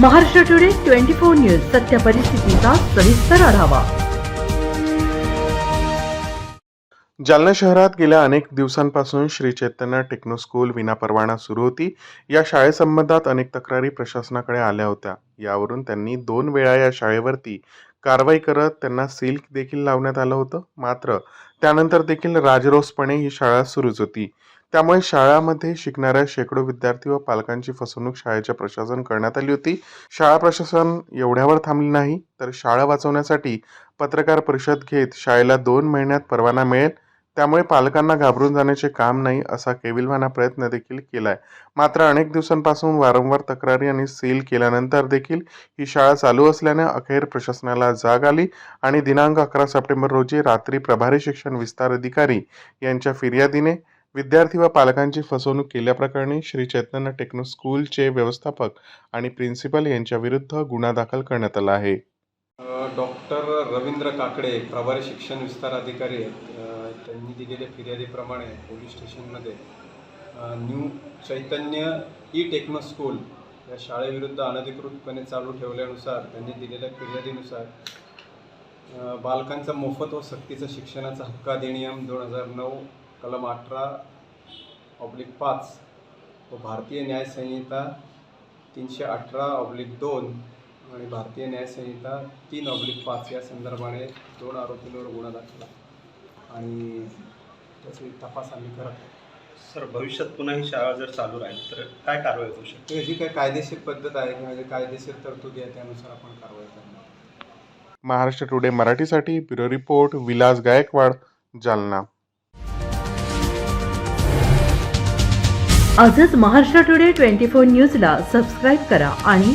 Maharashtra today twenty four news सत्य परिस्थितीचा सविस्तर आढावा. जालना शहरात गेल्या अनेक दिवसांपासून श्री चैतन्य टेक्नो स्कूल विनापरवाना सुरू होती. या शाळेसंबंधात अनेक तक्रारी प्रशासनाकडे आल्या होत्या. यावरून त्यांनी दोन वेळा या शाळेवरती कारवाई करत त्यांना सिल्क देखील लावण्यात आलं होतं. मात्र त्यानंतर देखील राजरोसपणे ही शाळा सुरूच होती. त्यामुळे शाळामध्ये शिकणाऱ्या शेकडो विद्यार्थी व पालकांची फसवणूक शाळेच्या प्रशासन करण्यात आली होती. शाळा प्रशासन एवढ्यावर थांबली नाही तर शाळा वाचवण्यासाठी पत्रकार परिषद घेत शाळेला दोन महिन्यात परवाना मिळेल. त्यामुळे पालकांना घाबरून जाण्याचे काम नाही असा केविलवाना प्रयत्न देखील केलाय. मात्र अनेक दिवसांपासून वारंवार तक्रारी आणि सील केल्यानंतर देखील ही शाळा चालू असल्याने अखेर प्रशासनाला जाग आली आणि दिनांक अकरा सप्टेंबर रोजी रात्री प्रभारी शिक्षण विस्तार अधिकारी यांच्या फिर्यादीने विद्यार्थी व पालकांची फसवणूक केल्याप्रकरणी श्री चैतन्य टेक्नो स्कूलचे व्यवस्थापक आणि प्रिन्सिपल यांच्याविरुद्ध गुन्हा दाखल करण्यात आला आहे. डॉक्टर रवींद्र काकडे प्रभारी शिक्षण विस्तार अधिकारी आहेत. त्यांनी दिलेल्या फिर्यादीप्रमाणे पोलीस स्टेशनमध्ये new Chaitanya E techno school या शाळेविरुद्ध अनधिकृतपणे चालू ठेवल्यानुसार त्यांनी दिलेल्या फिर्यादीनुसार बालकांचा मोफत व सक्तीचा शिक्षणाचा हक्क अधिनियम दोन हजार नऊ कलम अठरा ऑब्लिक पाच व भारतीय न्यायसंहिता तीनशे अठरा ऑब्लिक दोन आणि भारतीय न्याय संहिता तीन ऑब्लिक पाच या संदर्भाने दोन आरोपींवर गुन्हा दाखल. आणि त्याची तपास आम्ही करत. सर भविष्यात पुन्हा ही शाळा जर चालू राहील तर काय कारवाई होऊ शकते जी काही कायदेशीर पद्धत आहे किंवा जी कायदेशीर तरतुदी आहे त्यानुसार आपण कारवाई करणार महाराष्ट्र टुडे मराठीसाठी ब्युरो रिपोर्ट विलास गायकवाड जालना आजच महाराष्ट्र टुडे ट्वेंटी फोर न्यूजला सबस्क्राईब करा आणि